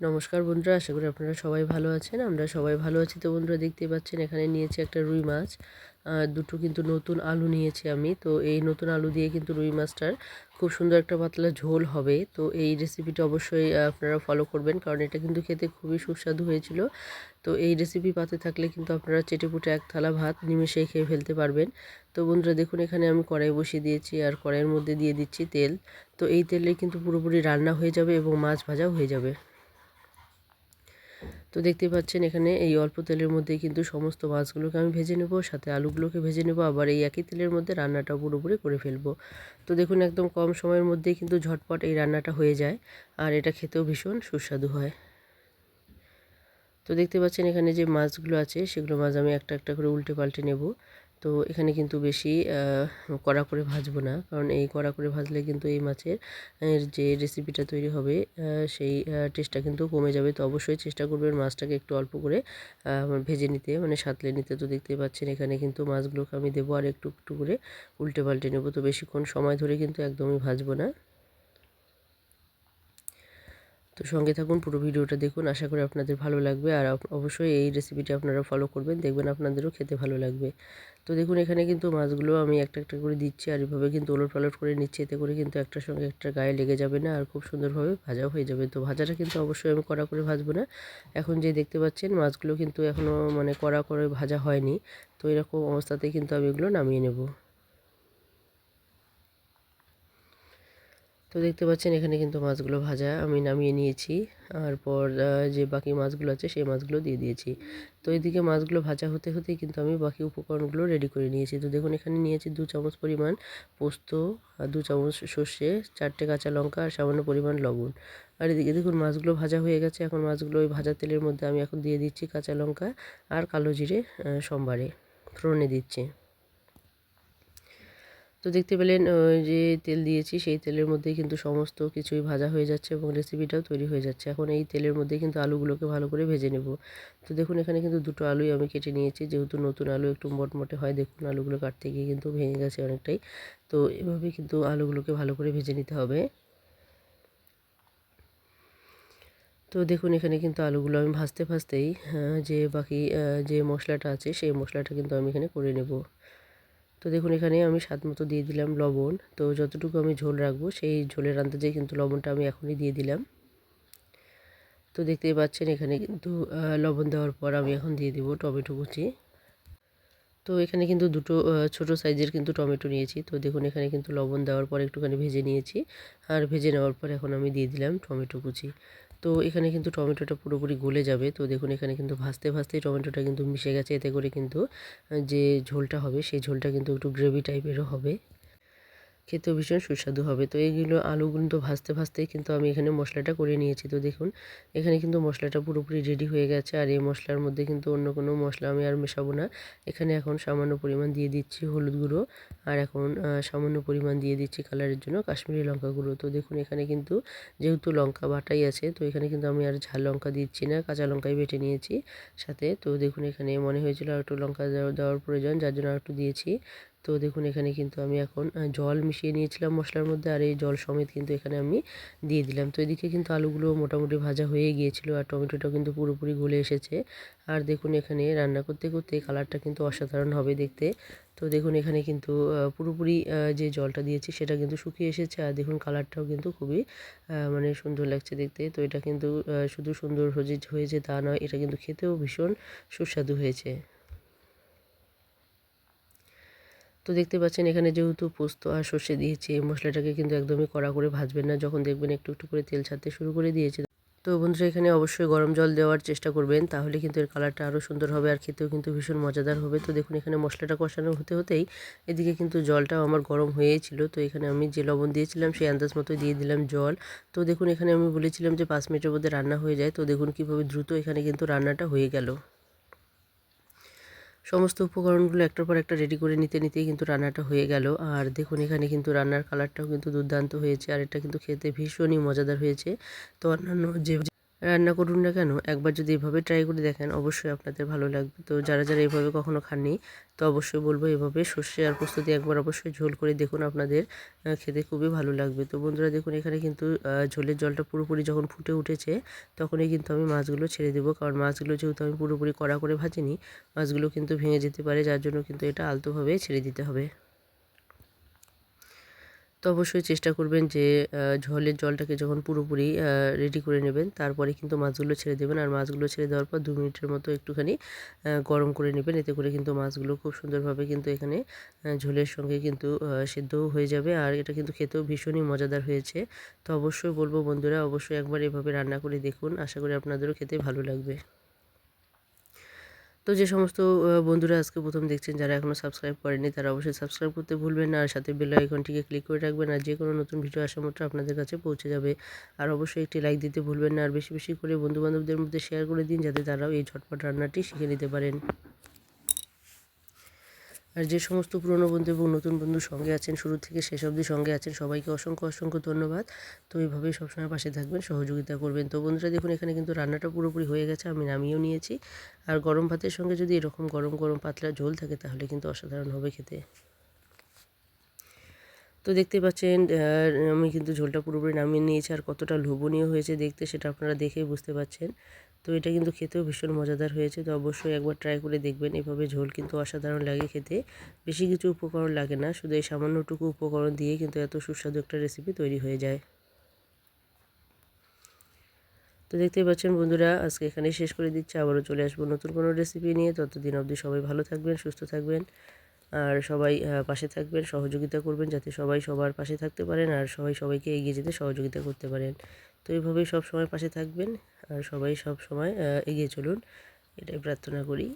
নমস্কার বন্ধুরা, আশা করি আপনারা সবাই ভালো আছেন। আমরা সবাই ভালো আছি তো বন্ধুরা, দেখতেই পাচ্ছেন এখানে নিয়েছি একটা রুই মাছ। দুটো কিন্তু নতুন আলু নিয়েছি আমি। তো এই নতুন আলু দিয়ে কিন্তু রুই মাছটার খুব সুন্দর একটা পাতলা ঝোল হবে। তো এই রেসিপিটা অবশ্যই আপনারা ফলো করবেন, কারণ এটা কিন্তু খেতে খুবই সুস্বাদু হয়েছিল। তো এই রেসিপি পাতে থাকলে কিন্তু আপনারা চেটেপুটে এক থালা ভাত নিমেষেই খেয়ে ফেলতে পারবেন। তো বন্ধুরা, দেখুন এখানে আমি কড়াই বসিয়ে দিয়েছি আর কড়াইয়ের মধ্যে দিয়ে দিচ্ছি তেল। তো এই তেলে কিন্তু পুরোপুরি রান্না হয়ে যাবে এবং মাছ ভাজাও হয়ে যাবে। তো দেখতে পাচ্ছেন এখানে এই অল্প তেলের মধ্যে কিন্তু সমস্ত মাছগুলোকে আমি ভেজে নেব, সাথে আলুগুলোকে ভেজে নেব, আবার এই একই তেলের মধ্যে রান্নাটা পুরোপুরি করে ফেলব। তো দেখুন, একদম কম সময়ের মধ্যেই কিন্তু ঝটপট এই রান্নাটা হয়ে যায়, আর এটা খেতেও ভীষণ সুস্বাদু হয়। তো দেখতে পাচ্ছেন এখানে যে মাছগুলো আছে, সেগুলো মাছ আমি একটা একটা করে উল্টে পাল্টে নেব। তো এখানে কিন্তু বেশি কড়া করে ভাজবো না। কারণ এই কড়া করে ভাজলে কিন্তু এই মাছের যে রেসিপিটা তৈরি হবে সেই টেস্টটা কিন্তু কমে যাবে। তো অবশ্যই চেষ্টা করবেন মাছটাকে একটু অল্প করে ভেজে নিতে মানে সাঁতলে নিতে। তো দেখতেই পাচ্ছেন এখানে কিন্তু মাছগুলোকে আমি দেবো আর একটু একটু করে উল্টে পাল্টে নেব। তো বেশিক্ষণ সময় ধরে কিন্তু একদমই ভাজবো না। তো সঙ্গে থাকুন, পুরো ভিডিওটা দেখুন। আশা করি আপনাদের ভালো লাগবে। আর অবশ্যই এই রেসিপিটি আপনারা ফলো করবেন। দেখবেন আপনাদেরও খেতে ভালো লাগবে। তো দেখুন, এখানে কিন্তু মাছগুলো আমি একটা একটা করে দিচ্ছি। আর এভাবে কিন্তু ওলট পালট করে নিচ্ছি। এতে করে কিন্তু একটার সঙ্গে একটা গায়ে লেগে যাবে না। আর খুব সুন্দরভাবে ভাজাও হয়ে যাবে। তো ভাজাটা কিন্তু অবশ্যই আমি কড়া করে ভাজবো না। এখন যে দেখতে পাচ্ছেন, মাছগুলো কিন্তু এখনও মানে কড়া করে ভাজা হয়নি। তো এরকম অবস্থাতে কিন্তু আমি এগুলো নামিয়ে নেব। তো দেখতে পাচ্ছেন এখানে কিন্তু মাছগুলো ভাজা আমি নামিয়ে নিয়েছি। আর পর যে বাকি মাছগুলো আছে সেই মাছগুলো দিয়ে দিয়েছি। তো এদিকে মাছগুলো ভাজা হতে হতেই কিন্তু আমি বাকি উপকরণগুলো রেডি করে নিয়েছি। তো দেখুন, এখানে নিয়েছি দু চামচ পরিমাণ পোস্ত, আর দু চামচ সর্ষে, চারটে কাঁচা লঙ্কা, আর সামান্য পরিমাণ লবণ। আর এদিকে দেখুন, মাছগুলো ভাজা হয়ে গেছে। এখন মাছগুলো ওই ভাজা তেলের মধ্যে আমি এখন দিয়ে দিচ্ছি কাঁচা লঙ্কা আর কালো জিরে সোমবারে। ফোড়নে দিচ্ছি। তো দেখতে পেলেন যে তেল দিয়েছি, সেই তেলের মধ্যেই কিন্তু সমস্ত কিছুই ভাজা হয়ে যাচ্ছে এবং রেসিপিটাও তৈরি হয়ে যাচ্ছে। এখন এই তেলের মধ্যে কিন্তু আলুগুলোকে ভালো করে ভেজে নেব। তো দেখুন, এখানে কিন্তু দুটো আলুই আমি কেটে নিয়েছি। যেহেতু নতুন আলু একটু মোটমোটে হয়, দেখুন আলুগুলো কাটতে গিয়ে কিন্তু ভেঙে গেছে অনেকটাই। তো এভাবে কিন্তু আলুগুলোকে ভালো করে ভেজে নিতে হবে। তো দেখুন, এখানে কিন্তু আলুগুলো আমি ভাজতে ভাজতেই যে বাকি যে মশলাটা আছে, সেই মশলাটা কিন্তু আমি এখানে করে নেব। তো দেখুন, এখানে আমি স্বাদ মতো দিয়ে দিলাম লবণ। তো যতটুকু আমি ঝোল রাখব, সেই ঝোলের আন্দাজে কিন্তু লবণটা আমি এখনই দিয়ে দিলাম। তো দেখতেই পাচ্ছেন, এখানে কিন্তু লবণ দেওয়ার পর আমি এখন দিয়ে দিব টমেটো কুচি। তো এখানে কিন্তু দুটো ছোট সাইজের কিন্তু টমেটো নিয়েছি। তো দেখুন, এখানে কিন্তু লবণ দেওয়ার পর একটুখানি ভেজে নিয়েছি। আর ভেজে নেওয়ার পর এখন আমি দিয়ে দিলাম টমেটো কুচি। তো এখানে কিন্তু টমেটোটা পুরোপুরি গলে যাবে। তো দেখুন, এখানে কিন্তু ভাজতে ভাজতেই টমেটোটা কিন্তু মিশে গেছে। এতে করে কিন্তু যে ঝোলটা হবে, সেই ঝোলটা কিন্তু একটু গ্রেভি টাইপেরও হবে। খেতেও ভীষণ সুস্বাদু হবে। তো এইগুলো আলু কিন্তু ভাজতে ভাজতেই কিন্তু আমি এখানে মশলাটা করে নিয়েছি। তো দেখুন, এখানে কিন্তু মশলাটা পুরোপুরি রেডি হয়ে গেছে। আর এই মশলার মধ্যে কিন্তু অন্য কোনো মশলা আমি আর মেশাবো না। এখানে এখন সামান্য পরিমাণ দিয়ে দিচ্ছি হলুদ গুঁড়ো। আর এখন সামান্য পরিমাণ দিয়ে দিচ্ছি কালারের জন্য কাশ্মীরি লঙ্কা গুঁড়ো। তো দেখুন, এখানে কিন্তু যেহেতু লঙ্কা বাটাই আছে, তো এখানে কিন্তু আমি আর ঝাল লঙ্কা দিচ্ছি না। কাঁচা লঙ্কাই বেটে নিয়েছি সাথে। তো দেখুন, এখানে মনে হয়েছিল একটু লঙ্কা দেওয়ার প্রয়োজন, যার জন্য আর একটু দিয়েছি। তো দেখুন, এখানে কিন্তু আমি এখন জল মিশিয়ে নিয়েছিলাম মশলার মধ্যে, আর এই জল সমেত কিন্তু এখানে আমি দিয়ে দিলাম। তো এদিকে কিন্তু আলুগুলো মোটামুটি ভাজা হয়ে গিয়েছিল, আর টমেটোটাও কিন্তু পুরোপুরি গলে এসেছে। আর দেখুন, এখানে রান্না করতে করতে কালারটা কিন্তু অসাধারণ হবে দেখতে। তো দেখুন, এখানে কিন্তু পুরোপুরি যে জলটা দিয়েছি সেটা কিন্তু শুকিয়ে এসেছে, আর দেখুন কালারটাও কিন্তু খুবই মানে সুন্দর লাগছে দেখতে। তো এটা কিন্তু শুধু সুন্দর হয়েছে তা নয়, এটা কিন্তু খেতেও ভীষণ সুস্বাদু হয়েছে। তো দেখতে পাচ্ছেন এখানে যেহেতু পোস্ত আর সর্ষে দিয়েছে, এই মশলাটাকে কিন্তু একদমই কড়া করে ভাজবেন না। যখন দেখবেন একটু একটু করে তেল ছাড়তে শুরু করে দিয়েছে। তো বন্ধুরা, এখানে অবশ্যই গরম জল দেওয়ার চেষ্টা করবেন, তাহলে কিন্তু এর কালারটা আরও সুন্দর হবে আর খেতেও কিন্তু ভীষণ মজাদার হবে। তো দেখুন, এখানে মশলাটা কষানো হতে হতেই এদিকে কিন্তু জলটাও আমার গরম হয়েই ছিল। তো এখানে আমি যে লবণ দিয়েছিলাম, সেই আন্দাজ মতো দিয়ে দিলাম জল। তো দেখুন, এখানে আমি বলেছিলাম যে পাঁচ মিনিটের মধ্যে রান্না হয়ে যায়। তো দেখুন, কীভাবে দ্রুত এখানে কিন্তু রান্নাটা হয়ে গেল। সমস্ত উপকরণগুলো একটার পর একটা রেডি করে নিতে, নিতেই কিন্তু রান্নাটা হয়ে গেল। আর দেখুন, এখানে কিন্তু রান্নার কালারটাও কিন্তু দুর্দান্ত হয়েছে। আর এটা কিন্তু খেতে ভীষণই মজাদার হয়েছে। তো অন্যান্য যে রান্না করুন না কেন? একবার যদি এভাবে ট্রাই করে দেখেন, অবশ্যই আপনাদের ভালো লাগবে। তো যারা যারা এভাবে কখনো খাননি, তো অবশ্যই বলব এভাবে সর্ষে আর দিয়ে একবার অবশ্যই ঝোল করে দেখুন আপনাদের খেতে খুবই ভালো লাগবে। তো বন্ধুরা দেখুন, এখানে কিন্তু ঝোলের জলটা পুরোপুরি যখন ফুটে উঠেছে, তখনই কিন্তু আমি মাছগুলো ছেড়ে দেবো। কারণ মাছগুলো যেহেতু আমি পুরোপুরি কড়া করে ভাজিনি, মাছগুলো কিন্তু ভেঙে যেতে পারে, যার জন্য কিন্তু এটা আলতোভাবে ছেড়ে দিতে হবে। তো অবশ্যই চেষ্টা করবেন যে ঝোলের জলটাকে যখন পুরোপুরি রেডি করে নেবেন, তারপরে কিন্তু মাছগুলো ছেড়ে দেবেন। আর মাছগুলো ছেড়ে দেওয়ার পর দু মিনিটের মতো একটুখানি গরম করে নেবেন। এতে করে কিন্তু মাছগুলো খুব সুন্দরভাবে কিন্তু এখানে ঝোলের সঙ্গে কিন্তু সেদ্ধও হয়ে যাবে। আর এটা কিন্তু খেতেও ভীষণই মজাদার হয়েছে। তো অবশ্যই বলব বন্ধুরা, অবশ্যই একবার এভাবে রান্না করে দেখুন। আশা করি আপনাদেরও খেতে ভালো লাগবে। তো যে সমস্ত বন্ধুরা আজকে প্রথম দেখছেন যারা এখনও সাবস্ক্রাইব করেনি তারা অবশ্যই সাবস্ক্রাইব করতে ভুলবেন না। আর সাথে বেল আইকনটিকে ক্লিক করে রাখবেন আর যে কোনো নতুন ভিডিও আসা মাত্র আপনাদের কাছে পৌঁছে যাবে। আর অবশ্যই একটি লাইক দিতে ভুলবেন না। আর বেশি বেশি করে বন্ধুবান্ধবদের মধ্যে শেয়ার করে দিন, যাতে তারাও এই ঝটপট রান্নাটি শিখে নিতে পারেন। আর যে সমস্ত পুরনো বন্ধু এবং নতুন বন্ধু সঙ্গে আছেন, শুরু থেকে শেষ অবধি সঙ্গে আছেন, সবাইকে অসংখ্য অসংখ্য ধন্যবাদ। তো এইভাবেই সবসময় পাশে থাকবেন, সহযোগিতা করবেন। তো বন্ধুরা, দেখুন, এখানে কিন্তু রান্নাটা পুরোপুরি হয়ে গেছে, আমি নামিয়েও নিয়েছি। আর গরম ভাতের সঙ্গে যদি এরকম গরম গরম পাতলা ঝোল থাকে, তাহলে কিন্তু অসাধারণ হবে খেতে। তো দেখতে পাচ্ছেন আমি কিন্তু ঝোলটা পুরোপুরি নামিয়ে নিয়েছি আর কতটা লোভনীয় হয়েছে দেখতে সেটা আপনারা দেখেই বুঝতে পারছেন তো এটা কিন্তু খেতেও ভীষণ মজাদার হয়েছে, তো অবশ্যই একবার ট্রাই করে দেখবেন। এভাবে ঝোল কিন্তু অসাধারণ লাগে খেতে, বেশি কিছু উপকরণ লাগে না, শুধু এই সামান্যটুকু উপকরণ দিয়ে কিন্তু এত সুস্বাদু একটা রেসিপি তৈরি হয়ে যায়। তো দেখতেই পাচ্ছেন বন্ধুরা, আজকে এখানেই শেষ করে দিচ্ছি, আবারও চলে আসব নতুন কোনো রেসিপি নিয়ে। ততদিন অবধি সবাই ভালো থাকবেন, সুস্থ থাকবেন। আর সবাই পাশে থাকবেন, সহযোগিতা করবেন যাতে সবাই সবার পাশে থাকতে পারেন আর সবাই সবাইকে এগিয়ে যেতে সহযোগিতা করতে পারেন। তো এইভাবেই সব সময় পাশে থাকবেন আর সবাই সব সময় এগিয়ে চলুন। এটাই প্রার্থনা করি।